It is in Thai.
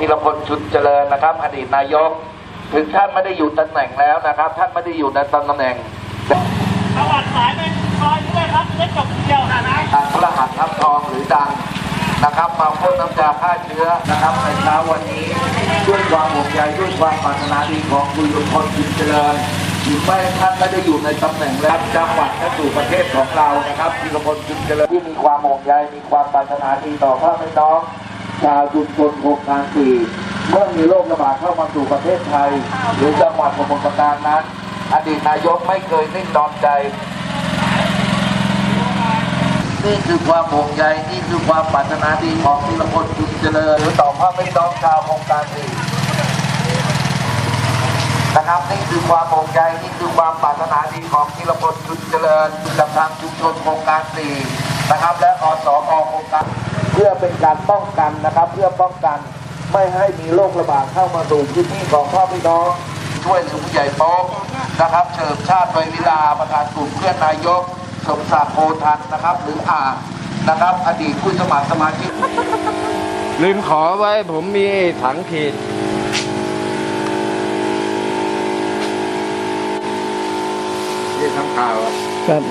ธีรพลชุนเจริญนะครับ อดีตนายก ถึงท่านไม่ได้อยู่ตำแหน่งแล้วนะครับ ท่านไม่ได้อยู่ในตำแหน่งประวัติสายไปซอยด้วยครับจะจบเดียวนะนะทางพระหัตถ์ทับทองหรือดังนะครับมาพ่นน้ำยาฆ่าเชื้อนะครับในเช้าวันนี้ด้วยความห่วงใยด้วยความปรารถนาดีของคุณลุงพลชุนเจริญถึงแม้ท่านไม่ได้อยู่ในตำแหน่งแล้วจังหวัดและสู่ประเทศของเรานะครับธีรพลชุนเจริญที่มีความห่วงใยมีความปรารถนาดีต่อพ่อแม่น้อง ชาวชุมชนโครงการสี่เมื่อมีโรคระบาดเข้ามาสู่ประเทศไทย หรือจังหวัดสมุทรปราการนั้น อดีตนายกไม่เคยนิ่งนอนใจ นี่คือความห่วงใยนี่คือความปรารถนาดีของธีรพลจุนเจริญหรือต่อพ่อแม่น้องชาวโครงการสี่นะครับนี่คือความห่วงใยนี่คือความปรารถนาดีของธีรพลจุนเจริญกับทางชุมชนโครงการสี่นะครับ และอสมโครงการ เพื่อเป็นการป้องกันนะครับ เพื่อป้องกันไม่ให้มีโรคระบาดเข้ามาสู่พื้นที่ของพ่อพี่น้องช่วยเหลือผู้ใหญ่โป๊กนะครับ เฉลิมชาติโดยวิลาประธานกลุ่มเพื่อนนายก สมศักดิ์โพทันนะครับ หรืออ่างนะครับ อดีตผู้สมัครสมาชิกลืมขอไว้ผมมีถังขีดนี่ทำข่าวอะครับ